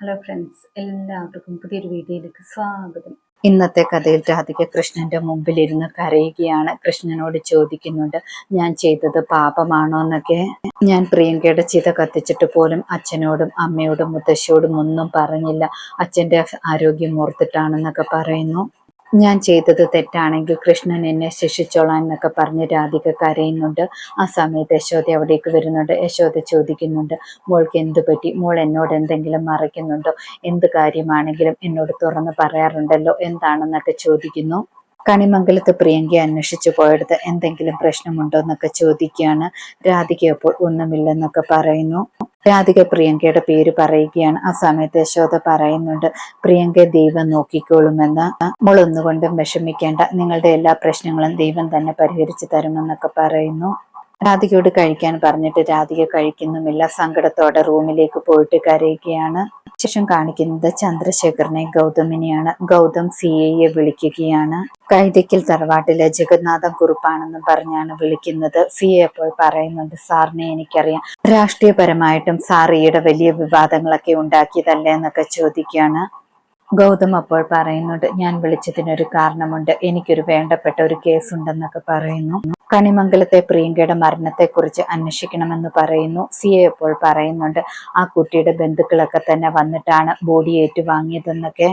Hello friends എല്ലാവർക്കും പുതിയൊരു വീഡിയോയിലേക്ക് സ്വാഗതം. ഇന്നത്തെ കഥയിൽ രാധിക കൃഷ്ണന്റെ മുമ്പിലിരുന്ന് കരയുകയാണ്. കൃഷ്ണനോട് ചോദിക്കുന്നുണ്ട് ഞാൻ ചെയ്തത് പാപമാണോ എന്നൊക്കെ? ഞാൻ പ്രിയങ്കയുടെ ചിത കത്തിച്ചിട്ട് പോലും അച്ഛനോടും അമ്മയോടും മുത്തശ്ശിയോടും ഒന്നും പറഞ്ഞില്ല. അച്ഛന്റെ ആരോഗ്യം ഓർത്തിട്ടാണെന്നൊക്കെ പറയുന്നു. ഞാൻ ചെയ്തത് തെറ്റാണെങ്കിൽ കൃഷ്ണൻ എന്നെ ശിക്ഷിച്ചോളാം എന്നൊക്കെ പറഞ്ഞ് രാധിക കരയുന്നുണ്ട്. ആ സമയത്ത് യശോദ അവിടേക്ക് വരുന്നുണ്ട്. യശോദ ചോദിക്കുന്നുണ്ട് മോൾക്ക് എന്തു പറ്റി? മോൾ എന്നോട് എന്തെങ്കിലും മറയ്ക്കുന്നുണ്ടോ? എന്ത് കാര്യമാണെങ്കിലും എന്നോട് തുറന്ന് പറയാറുണ്ടല്ലോ. എന്താണെന്നൊക്കെ ചോദിക്കുന്നു. കണിമംഗലത്ത് പ്രിയങ്ക അന്വേഷിച്ചു പോയെടുത്ത് എന്തെങ്കിലും പ്രശ്നമുണ്ടോ എന്നൊക്കെ ചോദിക്കുകയാണ് രാധിക. അപ്പോൾ ഒന്നുമില്ലെന്നൊക്കെ പറയുന്നു. രാധിക പ്രിയങ്കയുടെ പേര് പറയുകയാണ്. ആ സമയത്ത് യശോദ പറയുന്നുണ്ട് പ്രിയങ്ക ദൈവം നോക്കിക്കോളുമെന്ന്. മോളൊന്നുകൊണ്ടും വിഷമിക്കേണ്ട. നിങ്ങളുടെ എല്ലാ പ്രശ്നങ്ങളും ദൈവം തന്നെ പരിഹരിച്ചു തരുമെന്നൊക്കെ പറയുന്നു. രാധികയോട് കഴിക്കാൻ പറഞ്ഞിട്ട് രാധിക കഴിക്കുന്നുമില്ല സങ്കടത്തോടെ റൂമിലേക്ക് പോയിട്ട് കരയുകയാണ്. ശേഷം കാണിക്കുന്നത് ചന്ദ്രശേഖരനെ ഗൗതമിനെയാണ്. ഗൗതം സി എയെ വിളിക്കുകയാണ്. കൈതയ്ക്കൽ തറവാട്ടിലെ ജഗന്നാഥൻ കുറുപ്പാണെന്നും പറഞ്ഞാണ് വിളിക്കുന്നത്. സി എ അപ്പോൾ പറയുന്നുണ്ട് സാറിനെ എനിക്കറിയാം. രാഷ്ട്രീയപരമായിട്ടും സാർ ഈയുടെ വലിയ വിവാദങ്ങളൊക്കെ ഉണ്ടാക്കിയതല്ലേ? എന്നൊക്കെ ചോദിക്കുകയാണ്. ഗൗതം അപ്പോൾ പറയുന്നുണ്ട് ഞാൻ വിളിച്ചതിനൊരു കാരണമുണ്ട്. എനിക്കൊരു വേണ്ടപ്പെട്ട ഒരു കേസ് ഉണ്ടെന്നൊക്കെ പറയുന്നു. കണിമംഗലത്തെ പ്രിയങ്കയുടെ മരണത്തെക്കുറിച്ച് അന്വേഷിക്കണമെന്ന് പറയുന്നു. സി എ അപ്പോൾ പറയുന്നുണ്ട് ആ കുട്ടിയുടെ ബന്ധുക്കളൊക്കെ തന്നെ വന്നിട്ടാണ് ബോഡി ഏറ്റുവാങ്ങിയതെന്നൊക്കെ.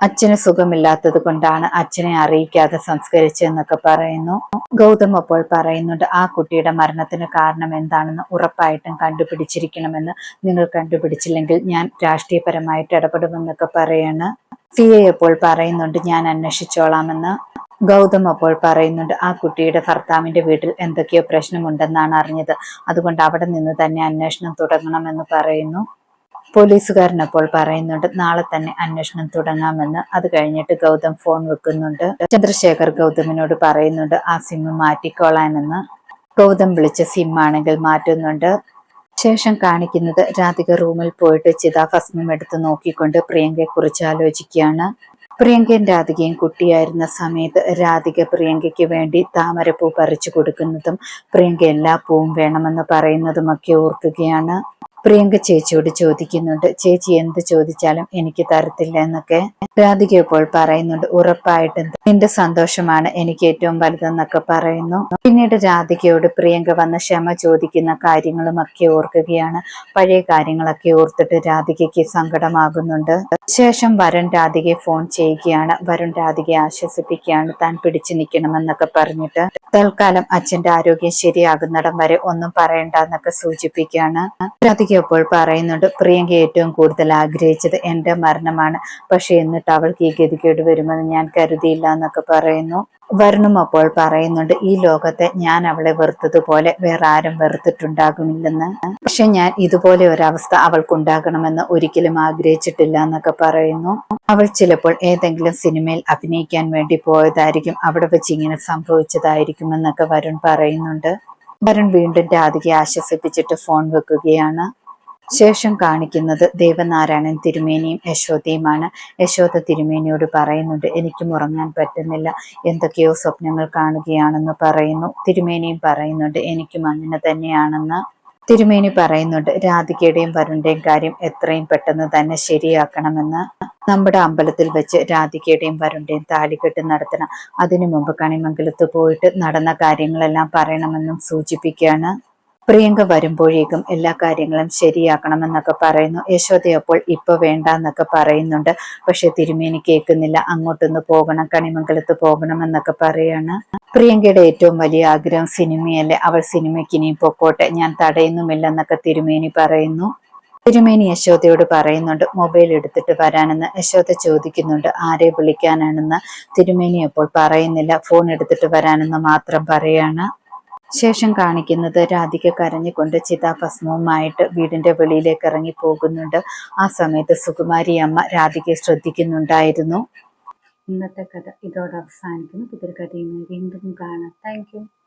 അച്ഛന് സുഖമില്ലാത്തത് കൊണ്ടാണ് അച്ഛനെ അറിയിക്കാതെ സംസ്കരിച്ചതെന്നൊക്കെ പറയുന്നു. ഗൗതം അപ്പോൾ പറയുന്നുണ്ട് ആ കുട്ടിയുടെ മരണത്തിന് കാരണം എന്താണെന്ന് ഉറപ്പായിട്ടും കണ്ടുപിടിച്ചിരിക്കണമെന്ന്. നിങ്ങൾ കണ്ടുപിടിച്ചില്ലെങ്കിൽ ഞാൻ രാഷ്ട്രീയപരമായിട്ട് ഇടപെടുമെന്നൊക്കെ പറയാണ്. സി എ അപ്പോൾ പറയുന്നുണ്ട് ഞാൻ അന്വേഷിച്ചോളാമെന്ന്. ഗൗതം അപ്പോൾ പറയുന്നുണ്ട് ആ കുട്ടിയുടെ ഭർത്താവിന്റെ വീട്ടിൽ എന്തൊക്കെയോ പ്രശ്നമുണ്ടെന്നാണ് അറിഞ്ഞത്. അതുകൊണ്ട് അവിടെ നിന്ന് തന്നെ അന്വേഷണം തുടങ്ങണമെന്ന് പറയുന്നു. പോലീസുകാരൻ അപ്പോൾ പറയുന്നുണ്ട് നാളെ തന്നെ അന്വേഷണം തുടങ്ങാമെന്ന്. അത് കഴിഞ്ഞിട്ട് ഗൗതം ഫോൺ വെക്കുന്നുണ്ട്. ചന്ദ്രശേഖർ ഗൗതമിനോട് പറയുന്നുണ്ട് ആ സിം മാറ്റിക്കോളാനെന്ന്. ഗൗതം വിളിച്ച സിമ്മാണെങ്കിൽ മാറ്റുന്നുണ്ട്. ശേഷം കാണിക്കുന്നത് രാധിക റൂമിൽ പോയിട്ട് ചിതാഭസ്മം എടുത്ത് നോക്കിക്കൊണ്ട് പ്രിയങ്കയെ കുറിച്ച് ആലോചിക്കുകയാണ്. പ്രിയങ്കയും രാധികയും കുട്ടിയായിരുന്ന സമയത്ത് രാധിക പ്രിയങ്കയ്ക്ക് വേണ്ടി താമരപ്പൂ പറിച്ചു കൊടുക്കുന്നതും പ്രിയങ്ക എല്ലാ പൂവും വേണമെന്ന് പറയുന്നതുമൊക്കെ ഓർക്കുകയാണ്. പ്രിയങ്ക ചേച്ചിയോട് ചോദിക്കുന്നുണ്ട് ചേച്ചി എന്ത് ചോദിച്ചാലും എനിക്ക് തരത്തില്ല എന്നൊക്കെ. രാധിക ഇപ്പോൾ പറയുന്നുണ്ട് ഉറപ്പായിട്ടും നിന്റെ സന്തോഷമാണ് എനിക്ക് ഏറ്റവും വലുതെന്നൊക്കെ പറയുന്നു. പിന്നീട് രാധികയോട് പ്രിയങ്ക വന്ന് ക്ഷമ ചോദിക്കുന്ന കാര്യങ്ങളും ഒക്കെ ഓർക്കുകയാണ്. പഴയ കാര്യങ്ങളൊക്കെ ഓർത്തിട്ട് രാധികയ്ക്ക് സങ്കടമാകുന്നുണ്ട്. ശേഷം വരുൺ രാധികയെ ഫോൺ ചെയ്യുകയാണ്. വരുൺ രാധികയെ ആശ്വസിപ്പിക്കുകയാണ്. താൻ പിടിച്ചു നിൽക്കണമെന്നൊക്കെ പറഞ്ഞിട്ട് തൽക്കാലം അച്ഛന്റെ ആരോഗ്യം ശരിയാകുന്നിടം വരെ ഒന്നും പറയണ്ട എന്നൊക്കെ സൂചിപ്പിക്കുകയാണ്. രാധിക അപ്പോൾ പറയുന്നുണ്ട് പ്രിയങ്ക ഏറ്റവും കൂടുതൽ ആഗ്രഹിച്ചത് എന്റെ മരണമാണ്. പക്ഷെ എന്നിട്ട് അവൾക്ക് ഈ ഗതികേട് വരുമെന്ന് ഞാൻ കരുതിയില്ല എന്നൊക്കെ പറയുന്നു. വരുണും അപ്പോൾ പറയുന്നുണ്ട് ഈ ലോകത്തെ ഞാൻ അവളെ വെറുത്തതുപോലെ വേറെ ആരും വെറുത്തിട്ടുണ്ടാകുമില്ലെന്ന് പക്ഷെ ഞാൻ ഇതുപോലെ ഒരവസ്ഥ അവൾക്കുണ്ടാകണമെന്ന് ഒരിക്കലും ആഗ്രഹിച്ചിട്ടില്ല എന്നൊക്കെ പറയുന്നു. അവൾ ചിലപ്പോൾ ഏതെങ്കിലും സിനിമയിൽ അഭിനയിക്കാൻ വേണ്ടി പോയതായിരിക്കും അവിടെ വെച്ച് ഇങ്ങനെ സംഭവിച്ചതായിരിക്കും എന്നൊക്കെ വരുൺ പറയുന്നുണ്ട്. വരുൺ വീണ്ടും രാധികയെ ആശ്വസിപ്പിച്ചിട്ട് ഫോൺ വെക്കുകയാണ്. ശേഷം കാണിക്കുന്നത് ദേവനാരായണൻ തിരുമേനിയും യശോദയുമാണ്. യശോദ തിരുമേനിയോട് പറയുന്നുണ്ട് എനിക്ക് ഉറങ്ങാൻ പറ്റുന്നില്ല. എന്തൊക്കെയോ സ്വപ്നങ്ങൾ കാണുകയാണെന്ന് പറയുന്നു. തിരുമേനിയും പറയുന്നുണ്ട് എനിക്കും അങ്ങനെ തന്നെയാണെന്ന്. തിരുമേനി പറയുന്നുണ്ട് രാധികയുടെയും വരുണിന്റെയും കാര്യം എത്രയും പെട്ടെന്ന് തന്നെ ശരിയാക്കണമെന്ന്. നമ്മുടെ അമ്പലത്തിൽ വെച്ച് രാധികയുടെയും വരുണിന്റെയും താലികെട്ട് നടത്തണം. അതിനു മുമ്പ് കണിമംഗലത്ത് പോയിട്ട് നടന്ന കാര്യങ്ങളെല്ലാം പറയണമെന്നും സൂചിപ്പിക്കുകയാണ്. പ്രിയങ്ക വരുമ്പോഴേക്കും എല്ലാ കാര്യങ്ങളും ശരിയാക്കണമെന്നൊക്കെ പറയുന്നു. യശോദ അപ്പോൾ ഇപ്പൊ വേണ്ട എന്നൊക്കെ പറയുന്നുണ്ട്. പക്ഷെ തിരുമേനി കേൾക്കുന്നില്ല. അങ്ങോട്ടൊന്ന് പോകണം കണിമംഗലത്ത് പോകണം എന്നൊക്കെ പറയാണ്. പ്രിയങ്കയുടെ ഏറ്റവും വലിയ ആഗ്രഹം സിനിമയല്ലേ. അവൾ സിനിമയ്ക്ക് ഇനിയും പൊക്കോട്ടെ. ഞാൻ തടയുന്നുമില്ലെന്നൊക്കെ തിരുമേനി പറയുന്നു. തിരുമേനി യശോദയോട് പറയുന്നുണ്ട് മൊബൈൽ എടുത്തിട്ട് വരാനെന്ന്. യശോദ ചോദിക്കുന്നുണ്ട് ആരെ വിളിക്കാനാണെന്ന്? തിരുമേനി അപ്പോൾ പറയുന്നില്ല ഫോൺ എടുത്തിട്ട് വരാനെന്ന് മാത്രം പറയാണ്. ശേഷം കാണിക്കുന്നത് രാധിക കരഞ്ഞുകൊണ്ട് ചിതാഭസ്മവുമായിട്ട് വീടിന്റെ വെളിയിലേക്ക് ഇറങ്ങി പോകുന്നുണ്ട്. ആ സമയത്ത് സുകുമാരി അമ്മ രാധികയെ ശ്രദ്ധിക്കുന്നുണ്ടായിരുന്നു. ഇന്നത്തെ കഥ ഇതോടെ അവസാനിക്കുന്നു. പുതിയ കഥയുമായി വീണ്ടും കാണാം. താങ്ക്